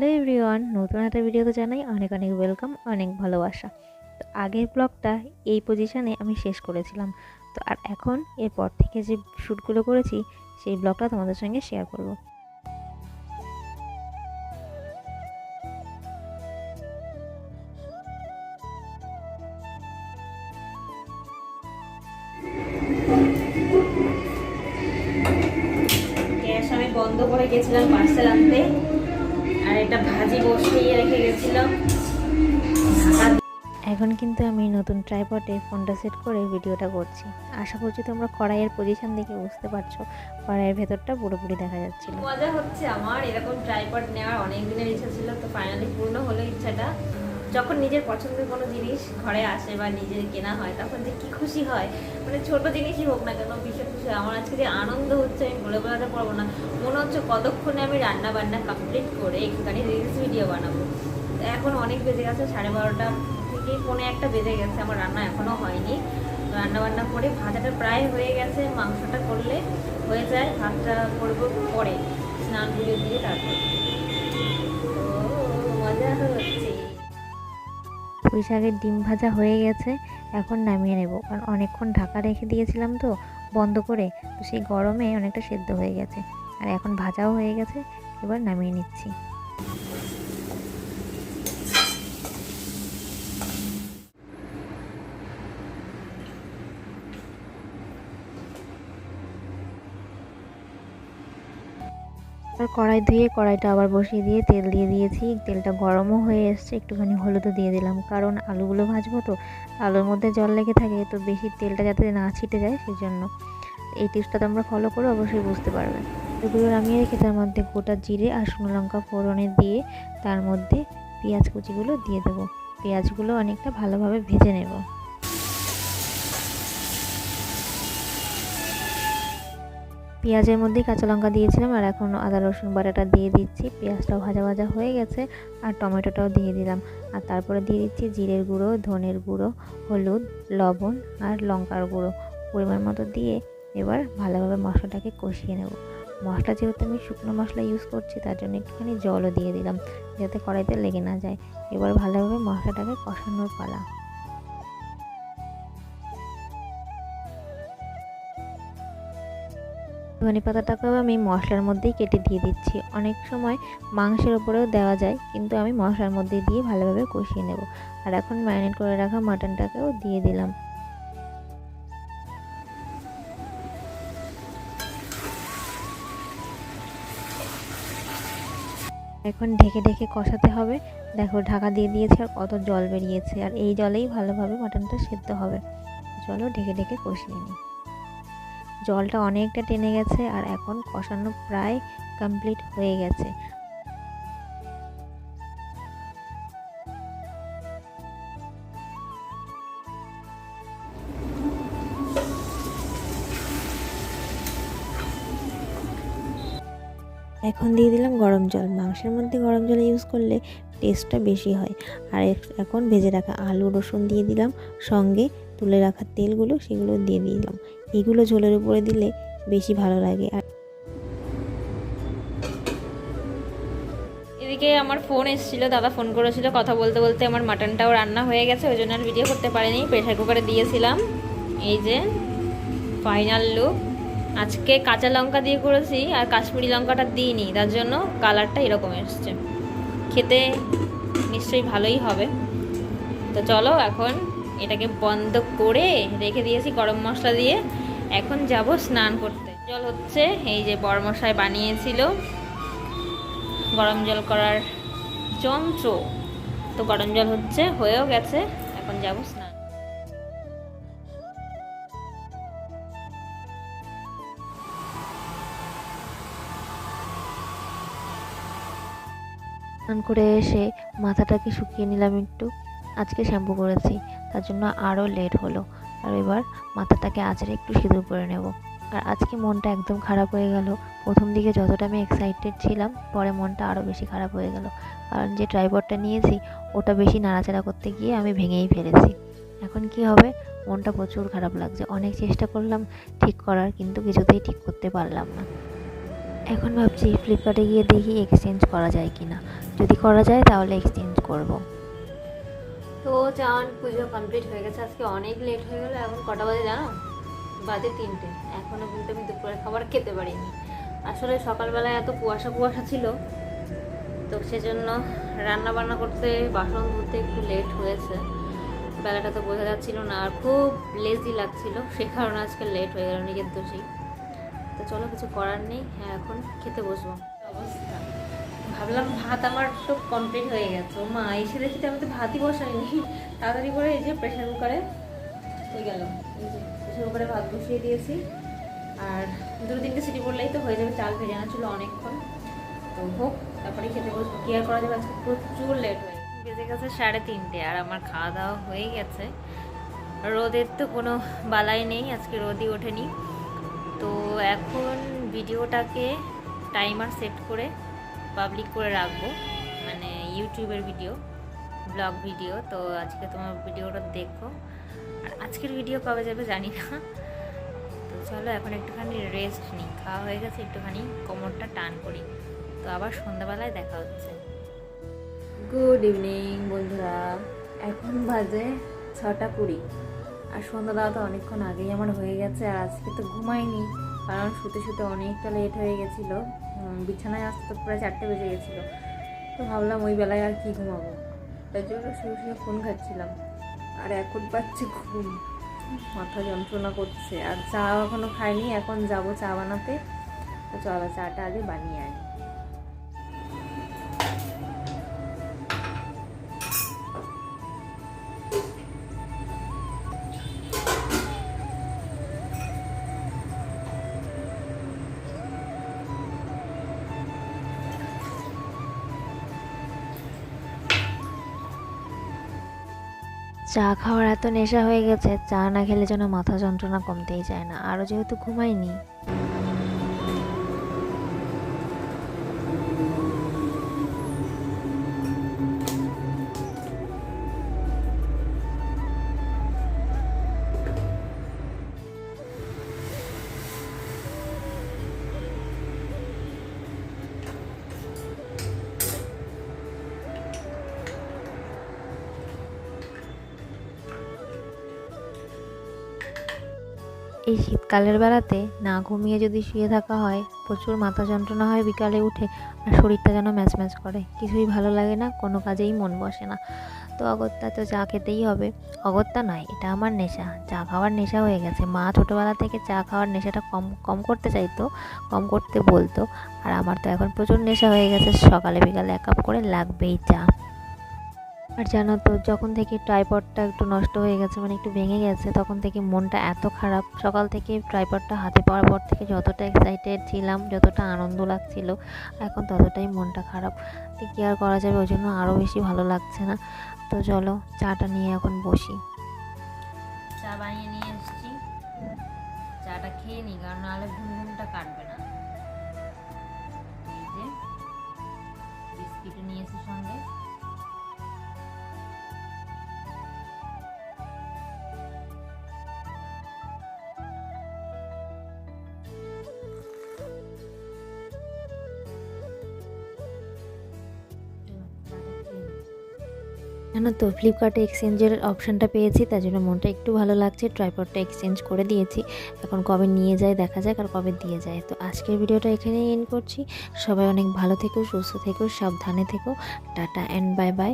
Hello everyone, নতুন একটা ভিডিওতে জানাই অনেক অনেক ওয়েলকাম, অনেক ভালোবাসা। তো আগের ব্লগটা এই পজিশানে আমি শেষ করেছিলাম। তো আর এখন এরপর থেকে যে শ্যুটগুলো করেছি, সেই ব্লগটা তোমাদের সঙ্গে শেয়ার করব। আমি বন্ধ করে গেছিলাম পার্সেল আনতে। আর এটা ভাজি বসিয়ে রেখে গেছিলাম এখন কিন্তু আমি নতুন ট্রাইপটে ফোনটা সেট করে ভিডিওটা করছি। আশা করছি তোমরা কড়াইয়ের পজিশন দেখে বুঝতে পারছ। কড়াইয়ের ভেতরটা পুরোপুরি দেখা যাচ্ছিল। মজা হচ্ছে আমার এরকম ট্রাইপড নেওয়ার অনেক দিনের ইচ্ছা ছিল তো ফাইনালি পূর্ণ হলো ইচ্ছাটা। যখন নিজের পছন্দের কোনো জিনিস ঘরে আসে বা নিজের কেনা হয়, তখন যে কি খুশি হয় মানে ছোট জিনিসই হোক না কেন, ভীষণ খুশি হয়। আমার আজকে যে আনন্দ হচ্ছে, আমি বলে বোঝাতে পারব না। মনে হচ্ছে কতক্ষণে আমি রান্না বান্না কমপ্লিট করে একটুখানি রিলস ভিডিও বানাবো। এখন অনেক বেজে গেছে, সাড়ে বারোটা থেকে পৌনে একটা বেজে গেছে, আমার রান্না এখনও হয়নি। রান্না বান্না করে ভাজাটা প্রায় হয়ে গেছে, মাংসটা করলে হয়ে যায়, ভাতটা করব পরে, স্নান পুজো দিয়ে তারপর। তো মজা হচ্ছে পুঁই শাকের ডিম ভাজা হয়ে গেছে, এখন নামিয়ে নেব। কারণ অনেকক্ষণ ঢাকা রেখে দিয়েছিলাম তো, বন্ধ করে, তো সেই গরমে অনেকটা সেদ্ধ হয়ে গেছে। আর এখন ভাজাও হয়ে গেছে, এবার নামিয়ে নিচ্ছি। আর কড়াই ধুয়ে কড়াইটা আবার বসিয়ে দিয়ে তেল দিয়ে দিয়েছি। তেলটা গরমও হয়ে এসছে, একটুখানি হলুদও দিয়ে দিলাম। কারণ আলুগুলো ভাজবো তো, আলুর মধ্যে জল লেগে থাকে, তো বেশি তেলটা যাতে না ছিটে যায় সেই জন্য এই টিপসটা তোমরা ফলো করে অবশ্যই বুঝতে পারবে এগুলো নামিয়ে রেখে তার মধ্যে গোটা জিরে আর শুকনো লঙ্কা ফোড়নে দিয়ে তার মধ্যে পেঁয়াজ কুচিগুলো দিয়ে দেবো। পেঁয়াজগুলো অনেকটা ভালোভাবে ভেজে নেব। পেঁয়াজের মধ্যেই কাঁচা লঙ্কা দিয়েছিলাম আর এখন আদা, রসুন বাটাটা দিয়ে দিচ্ছি। পেঁয়াজটাও ভাজা ভাজা হয়ে গেছে আর টমেটোটাও দিয়ে দিলাম। আর তারপরে দিয়ে দিচ্ছি জিরের গুঁড়ো, ধনের গুঁড়ো, হলুদ, লবণ আর লঙ্কার গুঁড়ো। পরিমাণ মতো দিয়ে এবার ভালোভাবে মশলাটাকে কষিয়ে নেব। মশলা যেহেতু আমি শুকনো মশলা ইউজ করছি, তার জন্য একটুখানি জলও দিয়ে দিলাম, যাতে কড়াইতে লেগে না যায়। এবার ভালোভাবে মশলাটাকে কষানোর পালা। ধনে পাতাটাকেও আমি মশলার মধ্যেই কেটে দিয়ে দিচ্ছি। অনেক সময় মাংসের ওপরেও দেওয়া যায়, কিন্তু আমি মশলার মধ্যে দিয়ে ভালোভাবে কষিয়ে নেব। আর এখন ম্যারিনেট করে রাখা মাটনটাকেও দিয়ে দিলাম। এখন ঢেকে ঢেকে কষাতে হবে। দেখো, ঢাকা দিয়ে দিয়েছে আর কত জল বেরিয়েছে। আর এই জলেই ভালোভাবে মাটনটা সেদ্ধ হবে। চলো ঢেকে ঢেকে কষিয়ে নিই। জলটা অনেকটা টেনে গেছে আর এখন কষানো প্রায় কমপ্লিট হয়ে গেছে। এখন দিয়ে দিলাম গরম জল। মাংসের মধ্যে গরম জল ইউজ করলে টেস্টটা বেশি হয়। আর এখন ভেজে রাখা আলু রসুন দিয়ে দিলাম। সঙ্গে তুলে রাখা তেলগুলো সেগুলো দিয়ে দিলাম। এগুলো ঝোলের উপরে দিলে বেশি ভালো লাগে। আর এদিকে আমার ফোন এসেছিল, দাদা ফোন করেছিল কথা বলতে বলতে আমার মাটনটাও রান্না হয়ে গেছে, ওই জন্য আর ভিডিও করতে পারিনি, প্রেশার কুকারে দিয়েছিলাম। এই যে ফাইনাল লুক আজকে কাঁচা লঙ্কা দিয়ে করেছি, আর কাশ্মীরি লঙ্কাটা দিইনি, তার জন্য কালারটা এরকম এসছে। খেতে নিশ্চয়ই ভালোই হবে। তো চলো এখন এটাকে বন্ধ করে রেখে দিয়েছি গরম মশলা দিয়ে। এখন যাব স্নান করতে। জল হচ্ছে, এই যে বরমশাই বানিয়েছিল। গরম জল করার যন্ত্র। তো গরম জল হচ্ছে, হয়েও গেছে, এখন যাব স্নান। স্নান করে এসে মাথাটাকে শুকিয়ে নিলাম একটু। আজকে শ্যাম্পু করেছি, তার জন্য আরও লেট হলো। আর এবার মাথাটাকে আঁচড়ে একটু সিঁদুর করে নেব। আর আজকে মনটা একদম খারাপ হয়ে গেল। প্রথম দিকে যতটা আমি এক্সাইটেড ছিলাম, পরে মনটা আরও বেশি খারাপ হয়ে গেল। কারণ যে ট্রাইপডটা নিয়েছি, ওটা বেশি নাড়াচাড়া করতে গিয়ে আমি ভেঙেই ফেলেছি। এখন কি হবে? মনটা প্রচুর খারাপ লাগছে। অনেক চেষ্টা করলাম, ঠিক করার, কিন্তু কিছুতেই ঠিক করতে পারলাম না। এখন ভাবছি ফ্লিপকার্টে গিয়ে দেখি এক্সচেঞ্জ করা যায় কি না যদি করা যায়, তাহলে এক্সচেঞ্জ করব। তো চান পুজো কমপ্লিট হয়ে গেছে। আজকে অনেক লেট হয়ে গেলো, এখন কটা বাজে জানো? বাজে তিনটে। এখনও কিন্তু আমি দুপুরের খাবার খেতে পারিনি। আসলে সকালবেলায় এত কুয়াশা কুয়াশা ছিল, তো সেজন্য রান্না বান্না করতে, বাসন ধুতে একটু লেট হয়েছে। বেলাটা তো বোঝা যাচ্ছিল না, আর খুব লেজি লাগছিল, সে কারণে আজকে লেট হয়ে গেল নিজের দোষেই। তো চলো কিছু করার নেই হ্যাঁ এখন খেতে বসবো। অবস্থা? ভাবলাম ভাত আমার তো কমপ্লিট হয়ে গেছে। মা, এসে দেখি তো আমি তো ভাতই বসাইনি। তাড়াতাড়ি করে এই যে প্রেশার কুকারে হয়ে গেল। প্রেশার কুকারে ভাত বসিয়ে দিয়েছি। আর দুটো তিনটে সিটি পড়লেই তো হয়ে যাবে চাল ভেজে আনা ছিল অনেকক্ষণ। তো হোক, তারপরে খেতে বসবো। কি আর করা যাবে? আজকে প্রচুর লেট হয়ে। বেজে গেছে সাড়ে তিনটে আর আমার খাওয়া দাওয়া হয়ে গেছে। রোদের তো কোনো বালাই নেই, আজকে রোদই ওঠেনি। তো এখন ভিডিওটাকে টাইমার সেট করে পাবলিক করে রাখব মানে ইউটিউবের ভিডিও ব্লগ ভিডিও তো আজকে তোমার ভিডিওটা দেখো। আর আজকের ভিডিও কবে যাবে জানি না। তো চলো এখন একটুখানি রেস্ট নিই, খাওয়া হয়ে গেছে, একটুখানি কোমরটা টান করি। তো আবার সন্ধ্যাবেলায় দেখা হচ্ছে। গুড ইভিনিং বন্ধুরা। এখন বাজে ছটা কুড়ি। আর সন্ধ্যা দেওয়া তো অনেকক্ষণ আগেই আমার হয়ে গেছে, আর আজকে তো ঘুমাইনি, কারণ শুতে শুতে অনেকটা লেট হয়ে গেছিল। বিছানায় আসতে প্রায় চারটে বেজে গেছিল। তো ভাবলাম ওই বেলায় আর কি ঘুমাবো? তাই জন্য শুয়ে শুয়ে ফোন খাচ্ছিলাম আর এখন পাচ্ছি ঘুম। মাথা যন্ত্রণা করছে। আর চা এখনও খাইনি, এখন যাব চা বানাতে। তো চলো, চাটা আগে বানিয়ে আনি। চা খাওয়ার এত নেশা হয়ে গেছে, চা না খেলে যেন মাথা যন্ত্রণা কমতেই চায় না। আরও যেহেতু ঘুমাইনি এই শীতকালের বেলাতে না ঘুমিয়ে যদি শুয়ে থাকা হয়, প্রচুর মাথা যন্ত্রণা হয় বিকালে উঠে আর শরীরটা যেন ম্যাচ ম্যাচ করে। কিছুই ভালো লাগে না, কোনো কাজেই মন বসে না। তো অগত্যা তো চা খেতেই হবে। অগত্যা নয়, এটা আমার নেশা। চা খাওয়ার নেশা হয়ে গেছে। মা ছোটোবেলা থেকে চা খাওয়ার নেশাটা কম কম করতে চাইতো, কম করতে বলতো। আর আমার তো এখন প্রচুর নেশা হয়ে গেছে। সকালে বিকালে এক কাপ করে লাগবেই চা। আর জানো তো, যখন থেকে ট্রাইপডটা একটু নষ্ট হয়ে গেছে মানে একটু ভেঙে গেছে, তখন থেকে মনটা এত খারাপ। সকাল থেকে ট্রাইপডটা হাতে পাওয়ার পর থেকে যতটা এক্সাইটেড ছিলাম, যতটা আনন্দ লাগছিল, এখন ততটাই মনটা খারাপ। তো কী আর করা যাবে? ওই জন্য আরও বেশি ভালো লাগছে না। তো চলো, চাটা নিয়ে এখন বসি। চা বানিয়ে নিয়ে এসেছি। চাটা খেয়ে নিই কারণ নাহলে ঘুম ঘুমটা কাটবে না। এই যে বিস্কিটও নিয়েছি সঙ্গে। জানো তো ফ্লিপকার্টে এক্সচেঞ্জের অপশানটা পেয়েছি, তার জন্য মনটা একটু ভালো লাগছে ট্রাইপডটা এক্সচেঞ্জ করে দিয়েছি। এখন কবে নিয়ে যায় দেখা যাক আর কবে দিয়ে যায়। তো আজকের ভিডিওটা এখানেই এন্ড করছি। সবাই অনেক ভালো থেকো, সুস্থ থেকো, সাবধানে থেকো। Tata and bye bye